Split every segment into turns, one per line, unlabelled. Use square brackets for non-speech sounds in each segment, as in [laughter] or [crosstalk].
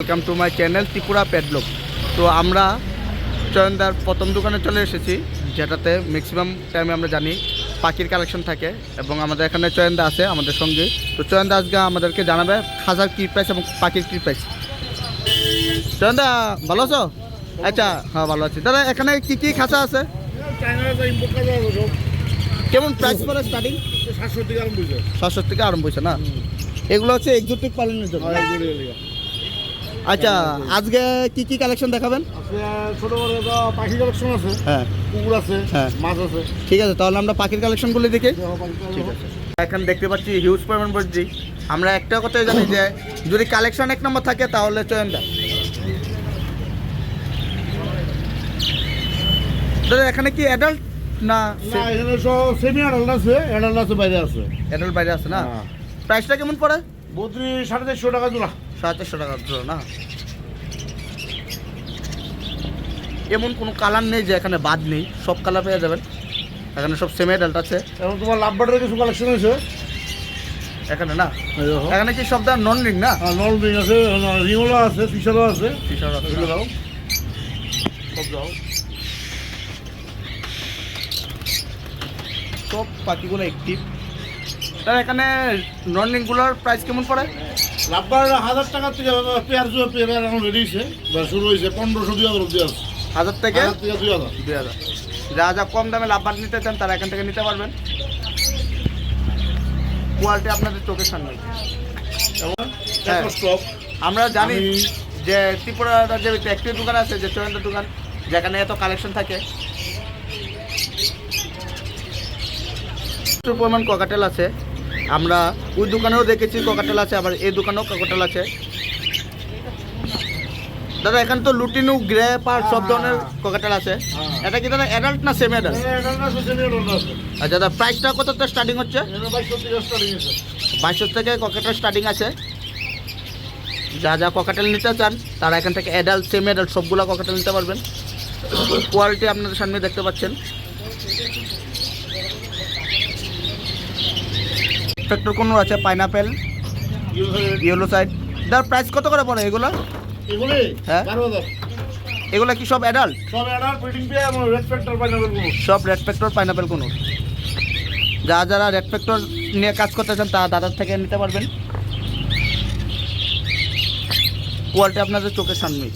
Welcome to my channel Tripura পেডলক তো আমরা চয়নদার প্রথম দোকানে চলে এসেছি যেটাতে ম্যাক্সিমাম টাইমে আমরা জানি পাখির কালেকশন থাকে এবং আমাদের এখানে চয়নদা আছে আমাদের সঙ্গে। তো চয়নদা আজকে আমাদেরকে জানাবে খাজার কী প্রাইস এবং পাখির কী প্রাইস চয়নদা ভালো আছো? আচ্ছা হ্যাঁ ভালো আছি। দাদা এখানে কি কি খাঁচা আছে? কেমন প্রাইস পড়ে স্টার্টিং
সাতশো থেকে আরম্ভ হয়েছে।
সাতশো থেকে আরম্ভ হয়েছে না? এগুলো হচ্ছে এক্সোটিক পালনের জন্য। আচ্ছা আজকে কি কি কালেকশন দেখাবেন?
ছোট বড় পাখি কালেকশন আছে
হ্যাঁ।
কুকুর আছে
হ্যাঁ।
মাছ আছে।
ঠিক আছে তাহলে আমরা পাখির কালেকশনগুলো দেখি।
ঠিক
আছে। এখন দেখতে পাচ্ছি হিউজ পরিমাণ বলছি আমরা একটা কথাই জানি যে যদি কালেকশন এক নম্বর থাকে তাহলে চয়নদা দাদা এখানে কি অ্যাডাল্ট না
এখানে সব সেমি অ্যাডাল্ট আছে অ্যাডাল্ট আছে বাইরে আছে।
অ্যাডাল্ট বাইরে আছে না?
হ্যাঁ।
প্রাইসটা কেমন পড়ে?
বত্রিশ সাড়ে চারশো টাকা জোড়া।
সাড়ে চারশো টাকা ধরো না? এমন কোনো কালার নেই যে এখানে বাদ নেই সব কালার পেয়ে যাবেন। এখানে সব সেমি অ্যাডাল্ট আছে।
এবং তোমার লাভবার্ডের কিছু কালেকশন আছে?
এখানে না? এখানে কি সব দাম নন রিং না?
নন রিং আছে রিংওলা আছে ফিশারও আছে।
বিশাল আছে
দাও।
সব দাও। সব পাখিগুলো তার এখানে নন রিংগুলোর প্রাইস কেমন পড়ে?
লাভবার হাজার টাকার থেকে পেয়ার জুয়া পেয়ার এখন রেডি হয়েছে বা শুরু হয়েছে পনেরোশো দুই হাজার অব্দি আছে।
হাজার থেকে?
হাজার থেকে দুই হাজার।
দুই হাজার। যা যা কম দামে লাভবার নিতে চান তারা এখান থেকে নিতে পারবেন। কোয়ালিটি আপনাদের চোখের সামনে। হ্যাঁ।
স্টক
আমরা জানি যে ত্রিপুরা ভিতরে একটি দোকান আছে যে চয়ন্ত দোকান যেখানে এত কালেকশন থাকে। প্রচুর পরিমাণ ককাটেল আছে। আমরা ওই দোকানেও দেখেছি ককাটেল আছে আবার এই দোকানেও ককাটেল আছে। দাদা এখানে তো লুটিনু গ্রে পার সব ধরনের ককাটাল আছে।
হ্যাঁ।
এটা কি দাদা অ্যাডাল্ট না সেমি অ্যাডাল্ট আচ্ছা দাদা প্রাইসটা কত স্টার্টিং হচ্ছে? বাইশশো থেকে ককেটের স্টার্টিং আছে। যা যা ককেটেল নিতে চান তারা এখান থেকে অ্যাডাল্ট সেমি অ্যাডাল্ট সবগুলো ককেটেল নিতে পারবেন। [coughs] কোয়ালিটি আপনাদের সামনে দেখতে পাচ্ছেন। ফ্যাক্টর কোনো আছে পাইনাপেল ইয়েলো সাইড। দার প্রাইস কত করে পড়ে এগুলো?
এগুলি?
হ্যাঁ। এগুলো কি সব অ্যাডাল্ট
সব এবং রেড ফ্যাক্টর পাইনাপেল কোনো
সব রেড ফ্যাক্টর পাইনাপেল কোনো। যা যারা রেড ফ্যাক্টর নিয়ে কাজ করতে চান তা দাদার থেকে নিতে পারবেন। কোয়ালিটি আপনাদের চোখের সামনে।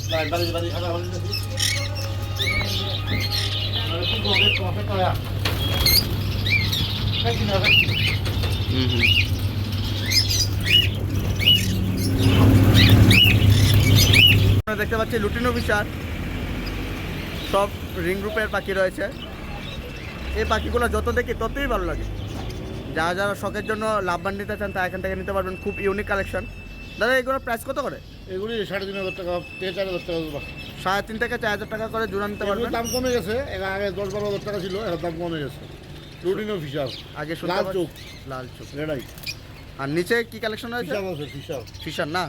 দেখতে পাচ্ছি লুটিনো বিচার। সব রিং গ্রুপের পাখি রয়েছে। এই পাখিগুলো যত দেখি ততই ভালো লাগে। যারা যারা শখের জন্য লাভবান নিতে চান তা এখান থেকে নিতে পারবেন খুব ইউনিক কালেকশন দাদা এগুলোর প্রাইস কত করে?
এগুলি সাড়ে তিন হাজার টাকা থেকে চার হাজার টাকা
সাড়ে তিন থেকে চার হাজার টাকা করে জোড়া নিতে পারবেন।
দাম কমে গেছে। আগে দশ বারো হাজার টাকা ছিল এর দাম কমে গেছে। রুটিন অফিসার
আগে
লাল চোখ।
লাল চোখ।
রেডাই।
আর নিচে কি কালেকশন
আছে ফিশার
ফিশার না?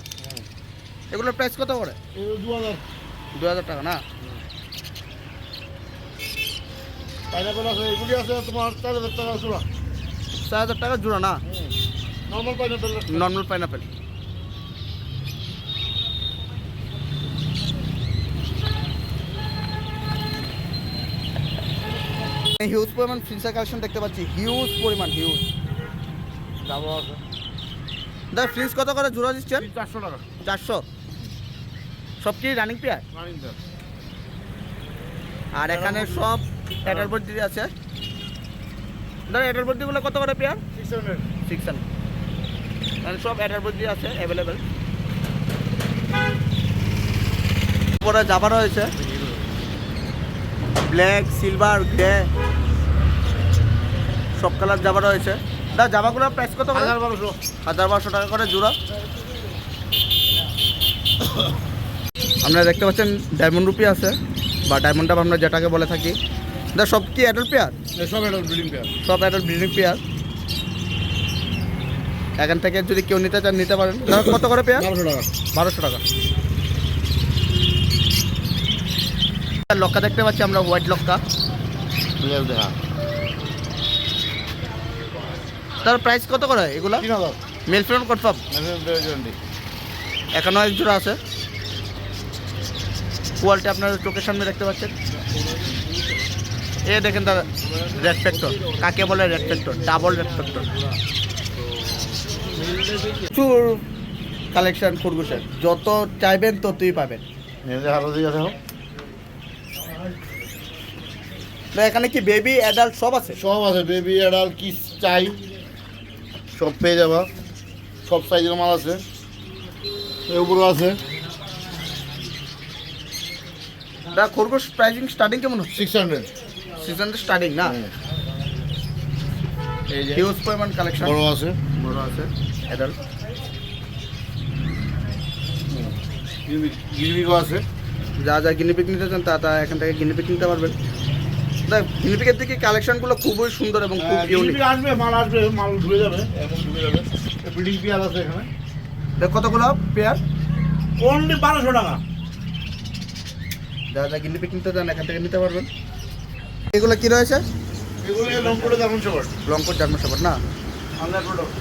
এগুলোর প্রাইস কত করে
দু হাজার
দু হাজার টাকা না?
পাইনাপেল আছে এগুলি আছে তোমার চার হাজার টাকা জোড়া।
চার হাজার টাকা জোড়া না?
Normal pineapple.
Normal pineapple. Huge পরিমাণ ফিন্সার কালেকশন দেখতে পাচ্ছি। হিউজ পরিমাণ হিউজ দাদা ফ্রিজ কত করে জোড়া দিচ্ছেন?
চারশো টাকা।
চারশো? সব কি রানিং পেয়ার আর এখানে সব এটার বডি আছে। দাদা এটার বডিগুলো কত করে pair
six hundred
six hundred মানে সব এটার বডি আছে অ্যাভেলেবেল পরে যাবার রয়েছে। Black silver grey. সব কালার জামা রয়েছে। দা জামাগুলোর প্রাইস কত করে
হাজার বারোশো।
হাজার বারোশো টাকা করে জোড়া। আপনারা দেখতে পাচ্ছেন ডায়মন্ড রুপি আছে বা ডায়মন্ড ডাব আমরা যেটাকে বলে থাকি। দা সব কি অ্যাডাল্ট পেয়ার
সব অ্যাডাল্ট ব্রিডিং পেয়ার
সব অ্যাডাল্ট ব্রিডিং পেয়ার এখান থেকে যদি কেউ নিতে চান নিতে পারেন। কত করে পেয়ার
বারোশো টাকা।
বারোশো টাকা। লক্কা দেখতে পাচ্ছি আমরা হোয়াইট লক্কা।
দেখা
তার প্রাইস কত করে এগুলো? মেল ফ্রেন্ড কনফার্ম এখনও এক জোড়া আছে। কোয়ালিটি আপনারা চোখের সামনে দেখতে পাচ্ছেন। এ দেখেন দাদা রেড ফ্যাক্টর কাকে বলে red factor double red factor প্রচুর কালেকশন খরগোশের যত চাইবেন ততই পাবেন
নিজে হাতে দিয়ে দেখো
না এখানে কি বেবি অ্যাডাল্ট সব আছে?
সব আছে বেবি অ্যাডাল্ট কি চাই। সব পেয়ে যাবা। সব সাইজের মাল আছে। এগুলো আছে।
দা খরগোশ প্রাইসিং স্টার্টিং কেমন হচ্ছে?
সিক্স হান্ড্রেড
সিজন স্টার্টিং না? হিউজ পরিমাণ কালেকশন
বড় আছে।
বড় আছে অ্যাডাল্ট
গিরবিগো আছে।
যা যা গিনিপিক নিতে চান তা তা এখান থেকে গিনিপিক নিতে পারবেন। দেখ গিনিপিকের দিকে কালেকশনগুলো খুবই সুন্দর এবং খুব ইউনিক
গিরবিগ আসবে মাল আসবে মাল ঢুকে যাবে। এখন ঢুকে যাবে। বিল্ডিং পেয়ার আছে এখানে।
দেখ কতগুলো পেয়ার?
অনলি বারোশো টাকা।
যা যা গিনিপিক নিতে চান এখান থেকে নিতে পারবেন। এগুলো কি রয়েছে?
এগুলো লঙ্কটে তেমন সবার।
লঙ্কর জার্মান সাপোর্ট না?
আল্লাহ প্রোডাক্ট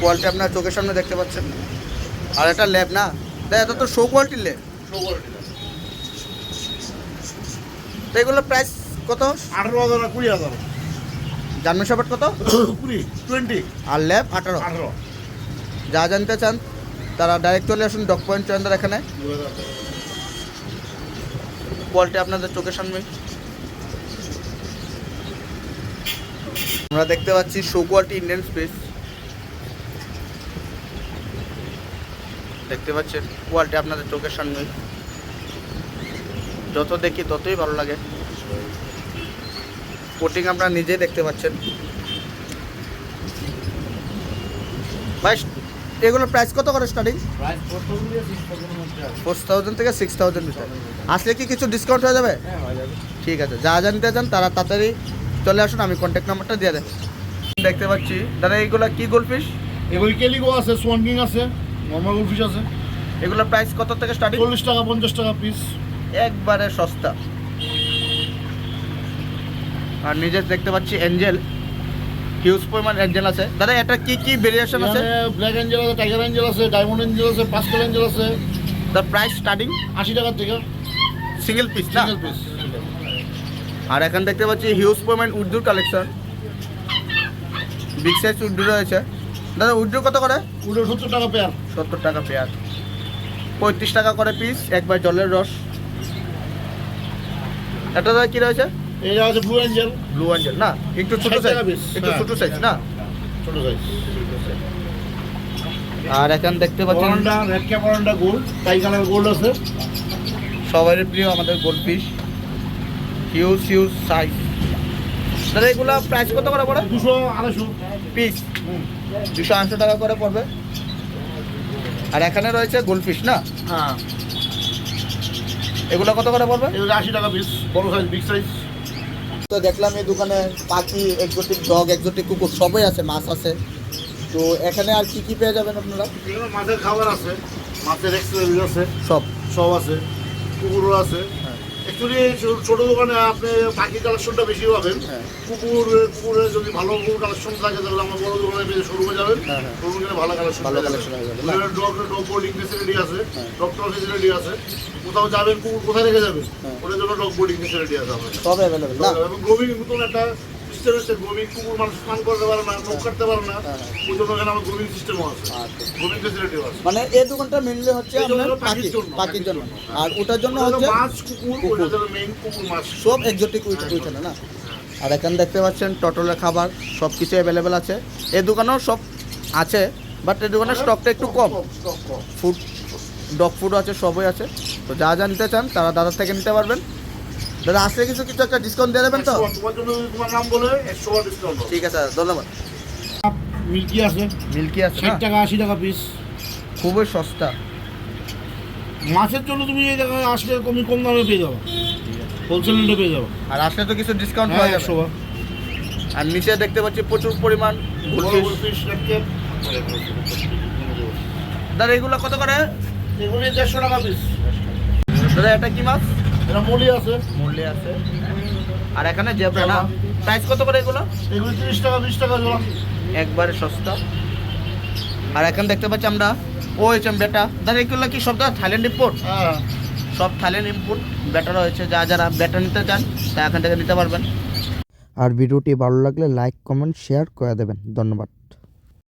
কোয়ালিটি আপনার চোখের সামনে দেখতে পাচ্ছেন। আর এটা ল্যাব না? দেখ এটা তো শো কোয়ালিটির ল্যাব তো এগুলো প্রাইস কত?
আঠারো হাজার কুড়ি হাজার।
জার্মান সাপোর্ট কত?
কুড়ি টোয়েন্টি
আর ল্যাব আঠারো।
আঠারো।
যা জানতে চান তারা ডাইরেক্ট চলে আসুন ডক পয়েন্ট চয়েন্দার এখানে। কোয়ালিটি আপনাদের চোখের সামনে। আমরা দেখতে পাচ্ছি শো কোয়ালিটি ইন্ডিয়ান স্পেস দেখতে পাচ্ছেন কোয়ালিটি আপনাদের চোখের সামনে। যত দেখি ততই ভালো লাগে। কোটিং আপনারা নিজেই দেখতে পাচ্ছেন। ভাই এগুলোর প্রাইস কত করে স্টার্টিং ফোর থাউজেন্ড থেকে সিক্স থাউজেন্ড ভিতরে। আসলে কি কিছু ডিসকাউন্ট হয়ে যাবে?
হ্যাঁ যাবে।
ঠিক আছে যা যা নিতে চান তারা তাড়াতাড়ি চলে আসুন আমি কন্ট্যাক্ট নাম্বারটা দিয়ে দেন দেখতে পাচ্ছি। দাদা এইগুলো কি গোলফিশ
এগুলি কেলিগো আছে সোয়ান আছে নর্মাল ফিশ আছে।
এগুলোর প্রাইস কত থেকে স্টার্টিং
চল্লিশ টাকা পঞ্চাশ টাকা পিস
একবারে সস্তা। আর নিজে দেখতে পাচ্ছি এঞ্জেল হিউজ পরিমাণ এঞ্জেল আছে। দাদা এটা কি কি ভেরিয়েশন আছে?
ব্ল্যাক এঞ্জেল আছে টাইগার অ্যাঞ্জেল আছে ডায়মন্ড এঞ্জেল আছে পাস্টেল অ্যাঞ্জেল আছে।
তার প্রাইস স্টার্টিং
আশি টাকার থেকে।
সিঙ্গেল পিস না?
সিঙ্গেল পিস
আর এখন দেখতে পাচ্ছি হিউজ পরিমাণ উর্দুর কালেকশন বিগ সাইজ উর্দু রয়েছে। দাদা উর্দু কত করে?
ওটা সত্তর টাকা পেয়ার
সত্তর টাকা পেয়ার পঁয়ত্রিশ টাকা করে পিস একবার জলের রস। এটা দাদা কি রয়েছে?
এটা আছে ব্লু অ্যাঞ্জেল
ব্লু অ্যাঞ্জেল না? একটু ছোট সাইজ একটু
হ্যাঁ।
ছোট সাইজ না?
ছোট সাইজ
আর এখন দেখতে পাচ্ছেন
oranda red cap oranda gold tie colour gold আছে।
সবারই প্রিয় আমাদের gold fish huge huge size দাদা এগুলো প্রাইস কত করে পড়ে?
দুশো আড়াইশো।
পিস দুশো টাকা করে পড়বে। আর এখানে রয়েছে গোল্ড ফিশ না?
হ্যাঁ।
এগুলো কত করে পড়বে?
এগুলো আশি টাকা পিস বড় সাইজ বিগ সাইজ
তো দেখলাম এই দোকানে পাখি একজোটিক ডগ একজোটিক কুকুর সবই আছে মাছ আছে। তো এখানে আর কি কি পেয়ে যাবেন আপনারা?
মাছের খাবার আছে মাছের এক্সপ্রেস আছে
সব।
সব আছে কুকুরও আছে। অ্যাকচুয়ালি ছোট দোকানে আপনি পাখি কালেকশনটা বেশি পাবেন।
হ্যাঁ।
কুকুর কুকুরে যদি ভালো কুকুর কালেকশন থাকে তাহলে আমার বড় দোকানে পেয়ে শোরুমে যাবেন।
হ্যাঁ, হ্যাঁ।
শোরুমে গেলে ভালো কালেকশন
ভালো collection
dog dog boarding facility আছে। ডক্টর ফেসিলিটি আছে। কোথাও যাবেন কুকুর কোথায় রেখে যাবেন। ওটার জন্য ডগ বোর্ডিং ফেসিলিটি আছে আমাদের।
সব অ্যাভেলেবেল
এবং নতুন একটা সিস্টেম কুকুর মানুষ স্নান করতে পারে না কাটতে পারে না
হ্যাঁ।
ওই জন্য এখানে আমার সিস্টেমও আছে।
আচ্ছা
ফেসিলিটিও আছে।
মানে এই দোকানটা মেনলি হচ্ছে আপনার
পাখির জন্য,
পাখির জন্য। আর ওটার জন্য হচ্ছে
মাছ কুকুর মেইন কুকুর মাছ।
সব এক্সোটিক ওইখানে না? আর এখানে দেখতে পাচ্ছেন টটলের খাবার সব কিছু অ্যাভেলেবেল আছে। এই দোকানেও সব আছে বাট এই দোকানের স্টকটা একটু কম। ফুড ডগ ফুড আছে সবই আছে। তো যা যা নিতে চান তারা দাদার থেকে নিতে পারবেন। দাদা আসলে কিছু কিছু একটা ডিসকাউন্ট দিয়ে দেবেন তো?
তোমার জন্য তোমার নাম বলে একশো বার ডিসকাউন্ট
ঠিক আছে ধন্যবাদ।
মিল্কি আছে।
মিল্কি আছে
ষাট টাকা আশি টাকা পিস
খুবই সস্তা।
মাছের জন্য তুমি এই জায়গায় আসলে তুমি কম দামে পেয়ে যাব। হোলসেল রেটে পেয়ে যাব।
আর আসলে তো কিছু ডিসকাউন্ট
হ্যাঁ
হয়ে যাবে। আর নিচে দেখতে পাচ্ছি প্রচুর পরিমাণ। দাদা এগুলো কত করে?
এগুলি দেড়শো টাকা পিস
দাদা এটা কি মাছ?
এটা মলি আছে।
মূল্যে আছে। আর এখানে জেব্রা না? প্রাইস কত করে এগুলো?
এগুলি তিরিশ টাকা বিশ টাকা জোড়া।
একবারে সস্তা। আর এখানে দেখতে পাচ্ছি আমরা ও এইচ এম বেটা দাদা এগুলো কি সব দাদা থাইল্যান্ড ইম্পোর্ট
হ্যাঁ।
সব থাইল্যান্ড ইম্পোর্ট ব্যাটা রয়েছে যা যারা ব্যাটা নিতে চান তা এখান থেকে নিতে পারবেন।
আর ভিডিওটি ভালো লাগলে লাইক কমেন্ট শেয়ার করে দেবেন। ধন্যবাদ।